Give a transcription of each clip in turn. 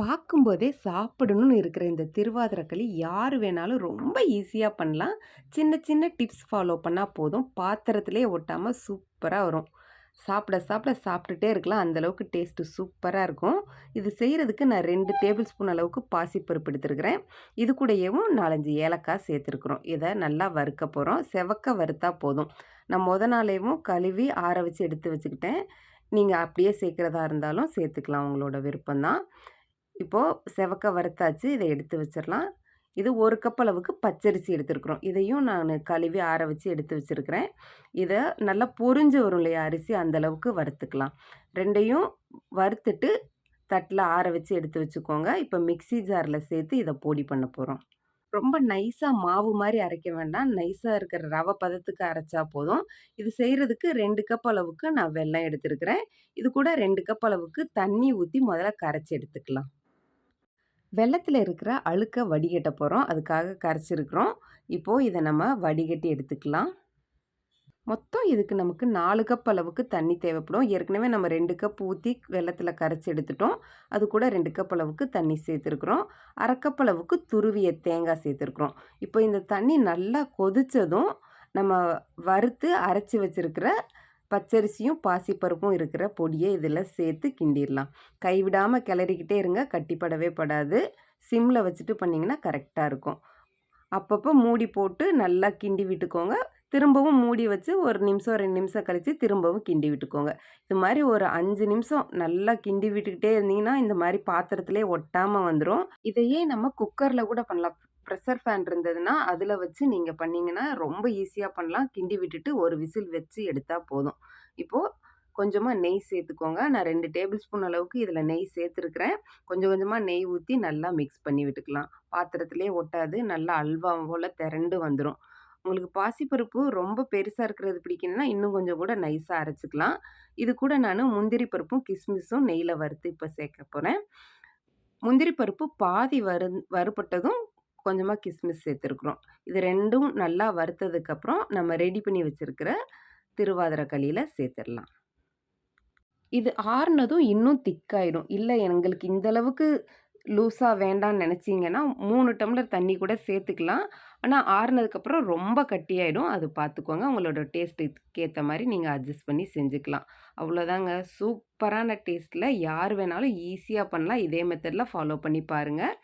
பார்க்கும்போதே சாப்பிடணும்னு இருக்கிற இந்த திருவாதிரக்களி யார் வேணாலும் ரொம்ப ஈஸியாக பண்ணலாம். சின்ன சின்ன டிப்ஸ் ஃபாலோ பண்ணால் போதும். பாத்திரத்திலே ஒட்டாமல் சூப்பராக வரும். சாப்பிட சாப்பிட சாப்பிட்டுட்டே இருக்கலாம். அந்தளவுக்கு டேஸ்ட்டு சூப்பராக இருக்கும். இது செய்கிறதுக்கு நான் ரெண்டு டேபிள் ஸ்பூன் அளவுக்கு பாசிப்பருப்பு எடுத்துருக்கிறேன். இது கூடயேவும் 4, 5 ஏலக்காய் சேர்த்துருக்குறோம். இதை நல்லா வறுக்க போகிறோம் செவக்க வறுத்தா போதும். நான் முத நாளேவும் கழுவி ஆற வச்சு எடுத்து வச்சுக்கிட்டேன். நீங்கள் அப்படியே சேர்க்குறதா இருந்தாலும் சேர்த்துக்கலாம். உங்களோட விருப்பம் இப்போது செவக்க வறுத்தாச்சு. இதை எடுத்து வச்சிடலாம் இது ஒரு கப் அளவுக்கு பச்சரிசி எடுத்துருக்குறோம். இதையும் நான் கழுவி ஆற வச்சு எடுத்து வச்சிருக்கிறேன். இதை நல்லா பொறிஞ்சு வரும் இல்லையா அரிசி, அந்தளவுக்கு வறுத்துக்கலாம். ரெண்டையும் வறுத்துட்டு தட்டில் ஆற வச்சு எடுத்து வச்சுக்கோங்க. இப்போ மிக்ஸி ஜாரில் சேர்த்து இதை பொடி பண்ண போகிறோம் ரொம்ப நைஸாக மாவு மாதிரி அரைக்க வேண்டாம். நைஸாக இருக்கிற ரவை பதத்துக்கு அரைச்சா போதும். இது செய்கிறதுக்கு ரெண்டு கப் அளவுக்கு நான் வெல்லம் எடுத்துருக்கிறேன் இது கூட ரெண்டு கப் அளவுக்கு தண்ணி ஊற்றி முதல்ல கரைச்சி எடுத்துக்கலாம். வெள்ளத்தில் இருக்கிற அழுக்க வடிகட்ட போகிறோம் அதுக்காக கரைச்சிருக்கிறோம். இப்போது இதை நம்ம வடிகட்டி எடுத்துக்கலாம். மொத்தம் இதுக்கு நமக்கு நாலு கப் அளவுக்கு தண்ணி தேவைப்படும். ஏற்கனவே நம்ம ரெண்டு கப் ஊற்றி வெள்ளத்தில் கரைச்சி எடுத்துட்டோம். அது கூட ரெண்டு கப் அளவுக்கு தண்ணி சேர்த்துருக்குறோம். 1/2 கப் அளவுக்கு துருவிய தேங்காய் சேர்த்துருக்குறோம். இப்போ இந்த தண்ணி நல்லா கொதித்ததும் நம்ம வறுத்து அரைச்சி வச்சிருக்கிற பச்சரிசியும், பாசிப்பருப்பும் இருக்கிற பொடியை இதில் சேர்த்து கிண்டிடலாம் கைவிடாமல் கிளறிக்கிட்டே இருங்க. கட்டிப்படவே படாது. சிம்மில் வச்சுட்டு பண்ணிங்கன்னா கரெக்டாக இருக்கும். அப்பப்போ மூடி போட்டு நல்லா கிண்டி விட்டுக்கோங்க. திரும்பவும் மூடி வச்சு ஒரு நிமிஷம், ரெண்டு நிமிஷம் கழித்து திரும்பவும் கிண்டி விட்டுக்கோங்க. இது மாதிரி ஒரு அஞ்சு நிமிஷம் நல்லா கிண்டி விட்டுக்கிட்டே இருந்தீங்கன்னா, இந்த மாதிரி பாத்திரத்திலே ஒட்டாமல் வந்துடும் இதையே நம்ம குக்கரில் கூட பண்ணலாம். ப்ரெஷர் ஃபேன் இருந்ததுன்னா, அதில் வச்சு நீங்கள் பண்ணிங்கன்னா ரொம்ப ஈஸியாக பண்ணலாம். கிண்டி விட்டுட்டு ஒரு விசில் வச்சு எடுத்தால் போதும். இப்போது கொஞ்சமாக நெய் சேர்த்துக்கோங்க. நான் ரெண்டு டேபிள் ஸ்பூன் அளவுக்கு இதில் நெய் சேர்த்துருக்கிறேன். கொஞ்சம் கொஞ்சமாக நெய் ஊற்றி நல்லா மிக்ஸ் பண்ணி விட்டுக்கலாம். பாத்திரத்திலே ஒட்டாது. நல்லா அல்வா போல் திரண்டு வந்துடும் உங்களுக்கு பாசிப்பருப்பு ரொம்ப பெருசாக இருக்கிறது பிடிக்கணும்னா இன்னும் கொஞ்சம் கூட நைஸாக அரைச்சிக்கலாம் இது கூட நான் முந்திரி பருப்பும், கிஸ்மிஸும் நெய்யில் வறுத்து இப்போ சேர்க்க போகிறேன் முந்திரி பருப்பு பாதி வறு வறுபட்டதும் கொஞ்சமாக கிஸ்மிஸ் சேர்த்துருக்குறோம். இது ரெண்டும் நல்லா வறுத்ததுக்கப்புறம், நம்ம ரெடி பண்ணி வச்சுருக்கிற திருவாதிரை களியில் சேர்த்துடலாம் இது ஆறுனதும் இன்னும் திக்காயிடும். இல்லை எங்களுக்கு இந்த அளவுக்கு வேண்டான்னு நினச்சிங்கன்னா மூணு டம்ளர் தண்ணி கூட சேர்த்துக்கலாம். ஆனால் ஆறுனதுக்கப்புறம் ரொம்ப கட்டியாயிடும். அது பார்த்துக்கோங்க. உங்களோட டேஸ்ட்டுக்கு ஏற்ற மாதிரி நீங்கள் அட்ஜஸ்ட் பண்ணி செஞ்சுக்கலாம். அவ்வளோதாங்க. சூப்பரான டேஸ்ட்டில் யார் வேணாலும் ஈஸியாக பண்ணலாம். இதே மெத்தடில் ஃபாலோ பண்ணி பாருங்கள்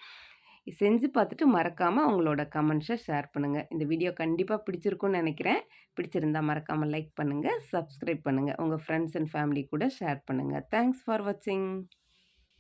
செஞ்சு பார்த்துட்டு மறக்காமல் உங்களோட கமெண்ட்ஸை ஷேர் பண்ணுங்கள் இந்த வீடியோ கண்டிப்பாக பிடிச்சிருக்குன்னு நினைக்கிறேன். பிடிச்சிருந்தா மறக்காமல் லைக் பண்ணுங்கள் சப்ஸ்கிரைப் பண்ணுங்கள் உங்கள் ஃப்ரெண்ட்ஸ் அண்ட் ஃபேமிலி கூட ஷேர் பண்ணுங்கள் தேங்க்ஸ் ஃபார் வாட்சிங்.